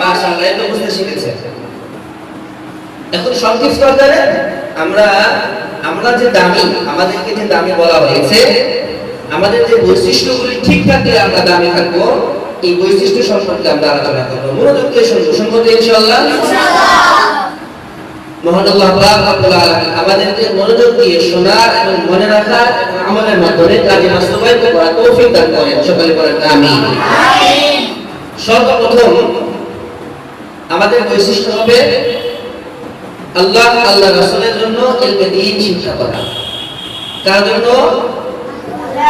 মাশাআল্লাহ এটা বুঝতে শিখেছে এখন সংক্ষিপ্ত আকারে আমরা আমরা যে দামি আমাদেরকে যে দামি বলা হয়েছে আমাদের যে বৈশিষ্ট্যগুলি ঠিক থাকলে আমরা দামি থাকব এই বৈশিষ্ট্য সম্পর্কে আমরা আলোচনা করব। মনোযোগ দিয়ে শুনব শুনব ইনশাআল্লাহ। মহান আল্লাহ পাক রব্বুল আলামিন আমাদেরকে মনোযোগ দিয়ে শোনার এবং মনে রাখার আমলের মাধ্যমে কাজে বাস্তবায়িত করার তৌফিক দান করেন। সকলে বলেন আমিন। সর্বপ্রথম আমাদের বৈশিষ্ট্য হবে আল্লাহ আল্লাহ রাসূলের জন্য দ্বীন শিক্ষা করা। কার জন্য?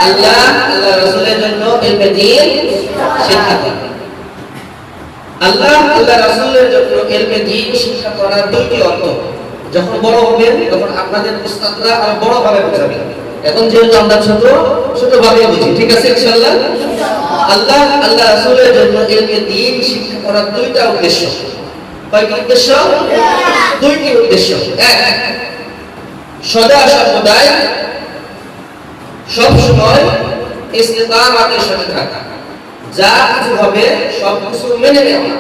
আল্লাহ আল্লাহ রাসূলের জন্য শিক্ষা করা। আল্লাহ আল্লাহ রাসূলের জন্য শিক্ষা করার দুইটি অর্থ। যখন বড় হবেন, তখন আপনাদের উস্তাদরা আরও বড় ভাবে বোঝাবেন এখন যেহেতু আমরা ছোট ছোট ভাবে বুঝি। ঠিক আছে, ইনশাআল্লাহ? আল্লাহ আল্লাহ রাসূলের জন্য ইলমে দ্বীন শিক্ষা করার দুইটা উদ্দেশ্য। কয়টি উদ্দেশ্য? দুইটি উদ্দেশ্য। এক, সদা সর্বদাই সব সময় ইস্তেকামাতের সাথে থাকা। যা কিছু হবে সব কিছু মেনে নেওয়া।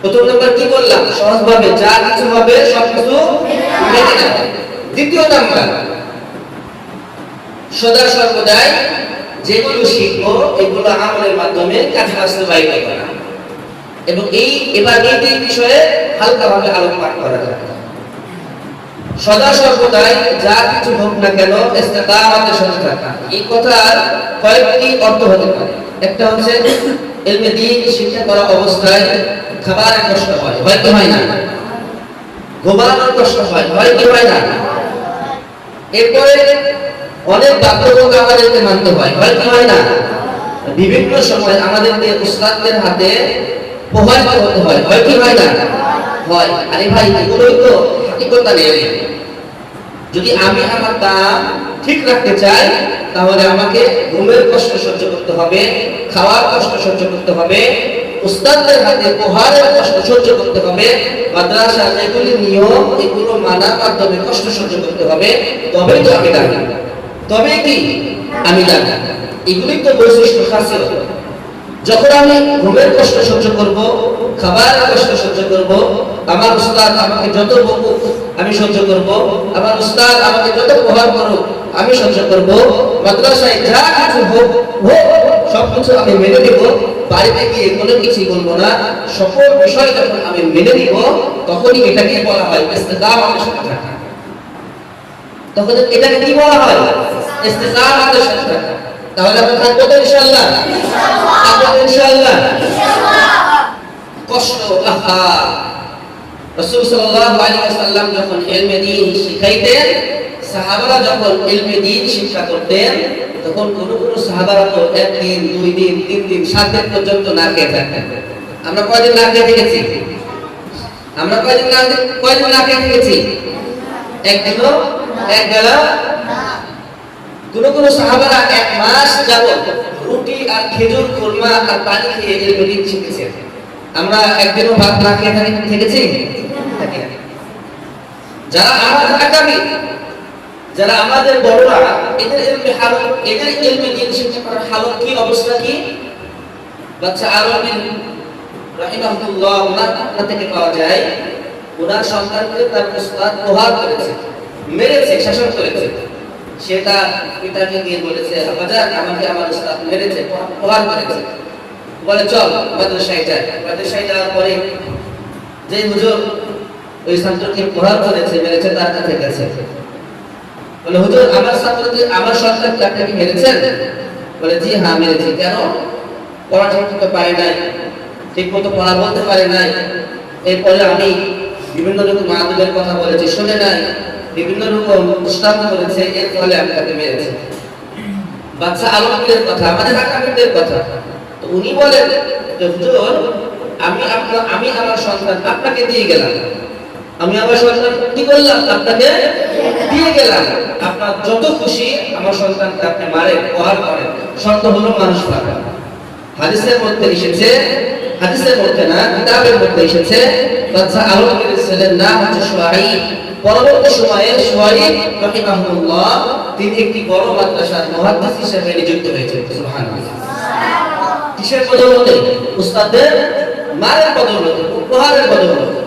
প্রথম নাম্বার কি বললাম? সহজভাবে যা কিছু হবে সব কিছু মেনে নেওয়া। দ্বিতীয় নাম্বার, সদা সর্বদাই যেগুলো শিখব, এগুলো আমলের মাধ্যমে কাজে বাস্তবায়িত করা। এবং এই, এবার এই দুই বিষয়ে হালকাভাবে আলোকপাত করা যাবে সদা সর্বদাই যা কিছু হোক না কেন সাথে থাকা। এই কথার কয়েকটি অর্থ হতে পারে। একটা হচ্ছে দ্বীন শিক্ষা করা অবস্থায় কষ্ট হয় হয় না? ঘুমানোর কষ্ট হয় হয় না? এরপরে অনেক বাধ্যবাধকতা আমাদেরকে মানতে হয়। হয় কি হয় না? বিভিন্ন সময় আমাদেরকে উস্তাদদের হাতে হতে হয়। কি হয় না? হয়। আরে ভাই, এগুলোই তো নেই। যদি আমি আমার ঠিক রাখতে চাই, তাহলে আমাকে ঘুমের কষ্ট সহ্য করতে হবে, খাওয়ার কষ্ট সহ্য করতে হবে, উস্তাদদের হাতে কষ্ট সহ্য করতে হবে মাদ্রাসা যেগুলি নিয়ম, এগুলো মানার মাধ্যমে কষ্ট সহ্য করতে হবে, তবেই তো আমি দাঁড়ি তবে কি আমি দাঁড়ি এগুলি তো বৈশিষ্ট্য খাসিয়ত যখন আমি ঘুমের কষ্ট সহ্য করব খাবারের কষ্ট সহ্য করব, আমার উস্তাদ আমাকে যত বকুক আমি সহ্য করব, আমার উস্তাদ আমাকে যত প্রহার করুক আমি সহ্য করব, মাদ্রাসায় যা কিছু হোক হোক, সব কিছু আমি মেনে নিব। বাড়িতে গিয়ে কোনো কিছুই বলব না। সকল বিষয় যখন আমি মেনে নিব, তখনই এটাকে বলা হয় ইস্তেকাম আমার সাথে থাকা তখন এটাকে কি বলা হয়? ইস্তেকাম আমাদের সাথে। তাহলে আমরা থাকব তো ইনশাআল্লাহ? থাকব তো ইনশাআল্লাহ? কষ্ট, আহা। রাসূল সাল্লাল্লাহু আলাইহি ওয়াসাল্লাম যখন ইলমে দ্বীন শিখাইতেন, সাহাবারা যখন ইলমে দ্বীন শিক্ষা করতেন, তখন কোন কোন সাহাবারা তো একদিন দুই দিন, তিন দিন, সাত দিন পর্যন্ত না খেয়ে থাকতেন। আমরা কয়দিন না খেয়ে থেকেছি আমরা কয়দিন না কয়দিন না খেয়ে থেকেছি একদিনও? এক বেলা কোন কোন সাহাবারা এক মাস যাবত রুটি আর খেজুর, খুরমা আর পানি খেয়ে শিখেছেন আমরা একদিনও ভাত না খেয়ে থাকি- থেকেছি? যারা আমাদের আগামী যারা আমাদের বড়রা, এদের ইলমে হালত, এদের দিন শিক্ষা করার হালত কি, অবস্থা কি? বাচ্চা আলমিন রাহিমাহুল্লাহ, ওনার পক্ষ থেকে পাওয়া যায়, ওনার সন্তানকে তার উস্তাদ করেছে, মেরেছে, শাসন করেছে। সে তার পিতাকে গিয়ে বলেছে বাজার আমাকে আমার উস্তাদ মেরেছে, প্রহার করেছে বলে, চল, মাদ্রাসায় যাই। মাদ্রাসায় যাওয়ার পরে যে হুজুর ওই ছাত্রকে প্রহার করেছে, মেরেছে, তার কাছে গেছে। বলে, হুজুর, আমার ছাত্রকে, আমার সন্তানকে আপনি কি মেরেছেন বলে, জি হ্যাঁ মেরেছি। কেন? পড়া ঠিক মতো পারে নাই ঠিক মতো পড়া বলতে পারে নাই। এরপরে আমি বিভিন্ন রকম মাদুলের কথা বলেছি, শুনে নাই। বিভিন্ন রকম উস্তাদ করেছে এর ফলে আমি তাকে মেরেছি। বাচ্চা আলমগীরের কথা, আমাদের আকাবিরদের কথা। তো উনি বলেন যে হুজুর, আমি আপনার, আমি আমার সন্তান আপনাকে দিয়ে গেলাম। আমি আমার সন্তান কি করলাম? আপনাকে দিয়ে গেলাম। আপনার যত খুশি আমার সন্তানকে আপনি মারেন প্রহার করেন। শর্ত হলো মানুষ পাবে। হাদিসের মধ্যে এসেছে হাদিসের মধ্যে না কিতাবের মধ্যে এসেছে বাচ্চা আলমগীরের ছেলের নাম হচ্ছে সোহাইব। পরবর্তী সময়ে সোহাইব রহিমাহুল্লাহ তিনি একটি বড় মাদ্রাসার মুহাদ্দিস হিসেবে নিযুক্ত সুবহানাল্লাহ। কিসের বদৌলতে? উস্তাদের মারের বদৌলতে উপহারের বদৌলতে।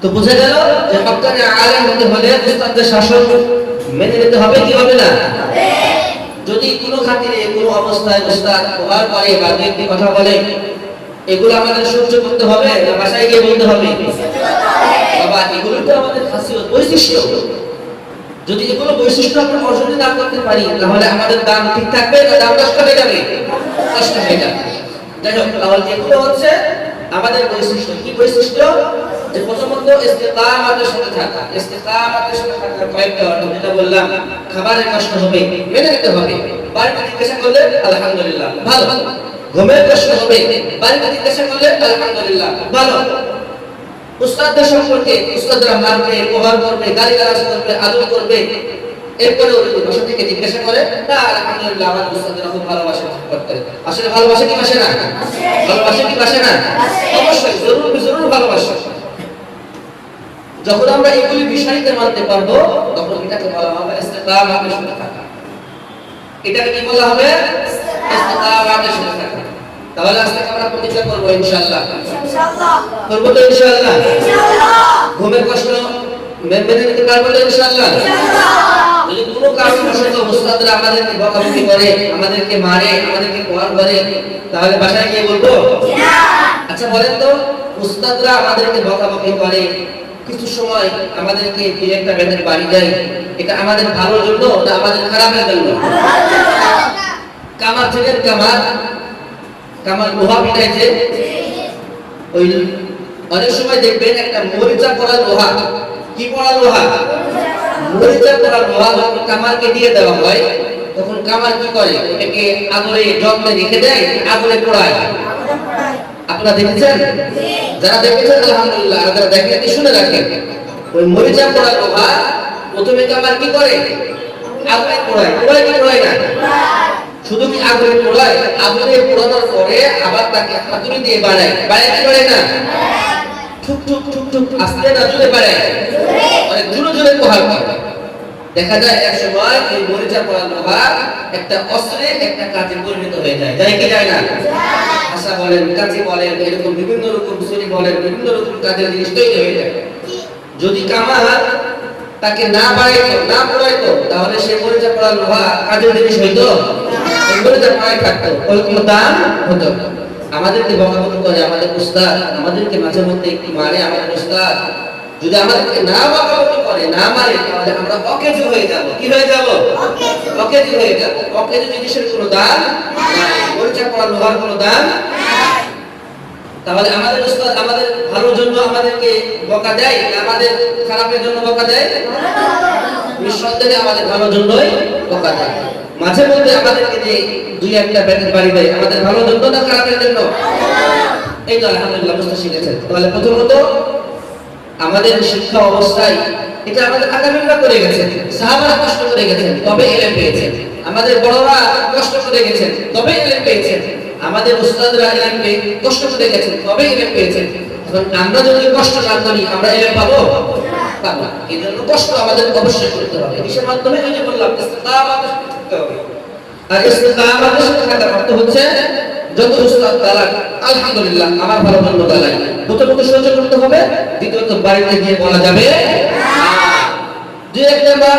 তো বুঝা গেল যে হকানি আলেম হতে হলে শাসন মেনে নিতে হবে কি হবে না? যদি কোনো খাতিরে কোনো অবস্থায় উস্তাদ উপহার করে বা দু একটি কথা বলে এগুলো আমাদের সহ্য করতে হবে, না বাসায় গিয়ে বলতে হবে? বাবা, এগুলো তো আমাদের খাসিয়ত, বৈশিষ্ট্য। যদি এগুলো বৈশিষ্ট্য আমরা অর্জন না করতে পারি, তাহলে আমাদের দাম ঠিক থাকবে না? দাম নষ্ট হয়ে যাবে? নষ্ট হয়ে যাবে। যাই হোক, তাহলে এগুলো হচ্ছে আমাদের বৈশিষ্ট্য। কি বৈশিষ্ট্য? যে প্রথমত ইস্তেকামাতের সাথে থাকা। ইস্তেকামাতের সাথে থাকা কয়েকটা অর্থ, যেটা বললাম, খাবারের কষ্ট হবে, মেনে নিতে হবে। বাড়িতে জিজ্ঞাসা করলে, আলহামদুলিল্লাহ, ভালো। ঘুমের কষ্ট হবে বাড়িতে জিজ্ঞাসা করলে আলহামদুলিল্লাহ, ভালো। উস্তাদদের সম্পর্কে, উস্তাদরা মারবে প্রভাব করবে গালি গালাজ করবে, আদর করবে এরপরে থেকে জিজ্ঞাসা করে না আলহামদুলিল্লাহ আমার উস্তাদরা খুব ভালোবাসে আসলে ভালোবাসে কি বাসে না? ভালোবাসে কি বাসে না? অবশ্যই, জরুর জরুর ভালোবাসে। যখন আমরা এগুলি বিষয়কে মানতে পারব তখন এটাকে বলা হবে এটাকে কি বলা হবে? থাকা তাহলে আজকে আমরা প্রতিজ্ঞা করব ইনশাআল্লাহ। করব তো ইনশাআল্লাহ। ঘুমের কষ্ট মেনে নিতে পারব তো ইনশাআল্লাহ? যদি কোনো কারণবশত উস্তাদরা আমাদেরকে বকাবকি করে আমাদেরকে মারে আমাদেরকে প্রহার করে তাহলে বাসায় গিয়ে বলব? আচ্ছা বলেন তো উস্তাদরা আমাদেরকে বকাবকি করে। কিছু সময় আমাদেরকে একটা ব্যানের বাড়ি দেয়। এটা আমাদের ভালোর জন্য না আমাদের খারাপের জন্য। কামার ছিলেন কামার কামার লোহা পিটাইছে ওই অনেক সময় দেখবেন একটা মরিচা পড়া লোহা, কি পড়া লোহা? মরিচা পড়া লোহা যখন কামারকে দিয়ে দেওয়া হয়, তখন কামার কি করে? এটাকে আগুনে যত্নে রেখে দেয়, আগুনে পোড়ায়। আপনারা দেখেছেন? যারা দেখেছেন, আলহামদুলিল্লাহ যারা দেখেন শুনে রাখেন। ওই মরিচা পড়া লোহা প্রথমে কামার কি করে? আগুনে পোড়ায়। পোড়ায় কি পোড়ায় না? শুধু কি আগুনে পোড়ায়? আগুনে পোড়ানোর পরে আবার তাকে হাতুড়ি দিয়ে বাড়ায়। বাড়ায় কি বাড়ায় না? ঠুক ঠুক ঠুক ঠুক, আস্তে না জুড়ে বাড়ায়। মানে জুড়ে জুড়ে প্রহার দেখা যায় এক সময় এই মরিচা পড়া লোহা একটা অস্ত্রে একটা কাজে পরিণত হয়ে যায়। যায় কি যায় না? ভাষা বলেন কাজে বলেন, এরকম বিভিন্ন রকম ছুরি বলেন, বিভিন্ন রকম কাজের জিনিস তৈরি হয়ে যায়। যদি কামাল তাকে না বাড়াইতো, না পড়াইতো, তাহলে সে মরিচা পড়া লোহা কাজের জিনিস হইতো? মরিচা পড়াই থাকতো হতো। আমাদেরকে করে, আমাদের উস্তাদ, আমাদেরকে মাঝে মধ্যে একটু মারে আমাদের উস্তাদ। যদি আমাদেরকে না বকাবকি করে, না মারে, তাহলে আমরা অকেজ হয়ে যাব। কি হয়ে যাব? অকেজ হয়ে যাব। অকেজ জিনিসের কোনো দাম মরিচা পড়া লোহার কোনো দাম তাহলে আমাদের উস্তাদ আমাদের ভালোর জন্য আমাদেরকে বকা দেয় আমাদের খারাপের জন্য বকা দেয়? নিঃসন্দেহে আমাদের ভালোর জন্যই বকা দেয়। মাঝে মধ্যে আমাদেরকে যে দুই একটা ব্যাটের বাড়ি দেয়, আমাদের ভালোর জন্য না খারাপের জন্য? এই তো আলহামদুলিল্লাহ, বুঝতে শিখেছেন। তাহলে প্রথমত আমাদের শিক্ষা অবস্থায় এটা আমাদের আগামীরা করে গেছেন, সাহাবারা কষ্ট করে গেছেন, তবে এলেম পেয়েছেন। আমাদের বড়রা কষ্ট করে গেছেন, তবে এলেম পেয়েছেন। আমাদের উস্তাদরা পেয়ে কষ্ট করে গেছেন তবে এলেম পেয়েছেন এখন আমরা যদি কষ্ট না করি আমরা এলেম পাবো পাবো না। এই কষ্ট আমাদের অবশ্যই করতে হবে কিসের মাধ্যমে ওই যে বললাম থাকতে হবে আর ইস্তেকামাতের সাথে থাকার অর্থ হচ্ছে, যত উস্তাদ দালাল, আলহামদুলিল্লাহ, আমার ভালো মন্দ দালাই প্রথমত সহ্য করতে হবে, দ্বিতীয়ত বাড়িতে গিয়ে বলা যাবে। দুই একটা বার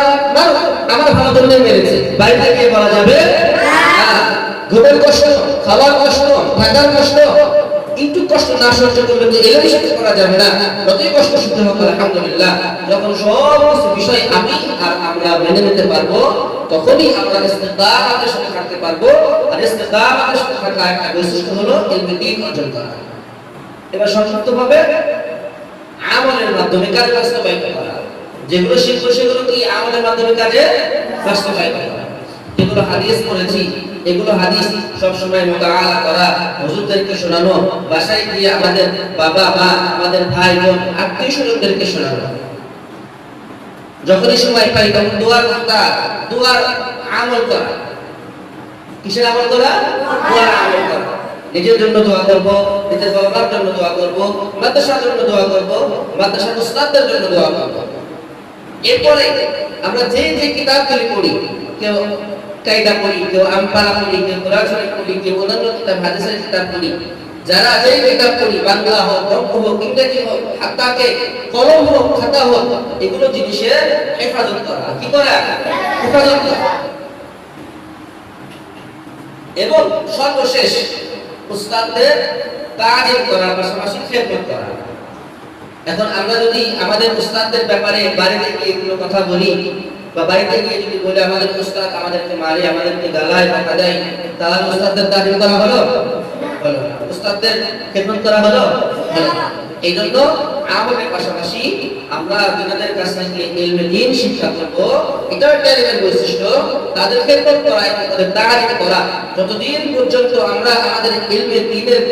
আমার ভালো জন্য মেরেছে, বাড়িতে গিয়ে বলা যাবে। ঘুমের কষ্ট, খাওয়ার কষ্ট, থাকার কষ্ট, একটু কষ্ট না সহ্য করলে তো এলেই সাথে করা যাবে না। যতই কষ্ট সহ্য হোক, আলহামদুলিল্লাহ, যখন সমস্ত বিষয় আমি আর আমরা মেনে নিতে পারব, তখনই আমরা ইস্তেকামাতের সাথে থাকতে পারব। আর ইস্তেকামাতের সাথে থাকা একটা বৈশিষ্ট্য হলো ইলমে দ্বীন অর্জন করা। এবার সংক্ষিপ্তভাবে আমলের মাধ্যমে কাজে বাস্তবায়িত করা। যেগুলো শিখব, সেগুলো কি আমলের মাধ্যমে কাজে বাস্তবায়িত করা? যেগুলো হাদিস পড়েছি এগুলো হাদিস সব সময় মোতাআলা করা, হুজুরদেরকে শোনানো, বাসায় গিয়ে আমাদের বাবা মা আমাদের ভাই বোন, আত্মীয় স্বজনদেরকে শোনানো। যখনই সময় পাই তখন দোয়ার কথা দোয়ার আমল করা। কিসের আমল করা? দোয়ার আমল করা। নিজের জন্য দোয়া করব, নিজের বাবা মার জন্য দোয়া করব, মাদ্রাসার জন্য দোয়া করব, মাদ্রাসার উস্তাদদের জন্য দোয়া করব। এরপরে আমরা যে যে কিতাবগুলি পড়ি, কেউ কায়দা পড়ি কেউ আমপারা পড়ি কেউ কোরআন পড়ি কেউ অন্যান্য কিতাব, হাদিসের কিতাব পড়ি যারা যেই কিতাব পড়ি, বাংলা হোক গল্প হোক, ইংরেজি হোক হাতাকে কলম হোক, খাতা হোক, এগুলো জিনিসের হেফাজত করা। কি করা? হেফাজত করা। এবং সর্বশেষ, উস্তাদদের তাজিম করার পাশাপাশি খেদমত করা। এখন আমরা যদি আমাদের উস্তাদদের ব্যাপারে বাড়িতে গিয়ে এগুলো কথা বলি বা গিয়ে যদি বলে, আমাদের উস্তাদ আমাদেরকে মারে, আমাদেরকে গালায় বকা দেয়, তাহলে উস্তাদদের তাজিম করা হলো? হলো উস্তাদদের খেদমত করা হলো? হলো এই জন্য আমাদের পাশাপাশি আমরা যাদের কাছ থেকে ইলমে দিন শিক্ষা করব। এটাও একটা বৈশিষ্ট্য। তাদের খেদমত করা তাদের তাজিম করা। যতদিন পর্যন্ত আমরা আমাদের ইলমে দিনের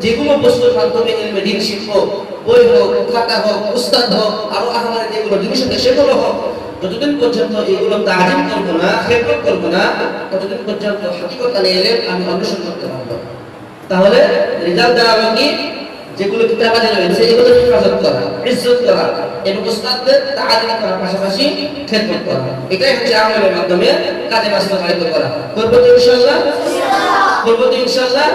যেগুলো বস্তুর মাধ্যমে ইলমে দিন শিখব, বই হোক, খাতা হোক, উস্তাদ হোক আরও আমাদের যেগুলো জিনিস সেগুলো হোক যতদিন পর্যন্ত এগুলো তাজিম করব না খেদমত করব না ততদিন পর্যন্ত হাকিকতান এলেম আমি অন্বেষণ করতে পারব। তাহলে রেজাল্ট দেওয়া হবে কি? যেগুলো কিতাবাতে রয়েছে এগুলো হেফাজত করা ইজ্জত করা এবং উস্তাদদের তাজিম করার পাশাপাশি খেদমত করা। এটাই হচ্ছে আমলের মাধ্যমে কাজে বাস্তবায়িত করা। করব তো ইনশাআল্লাহ? করব তো ইনশাআল্লাহ।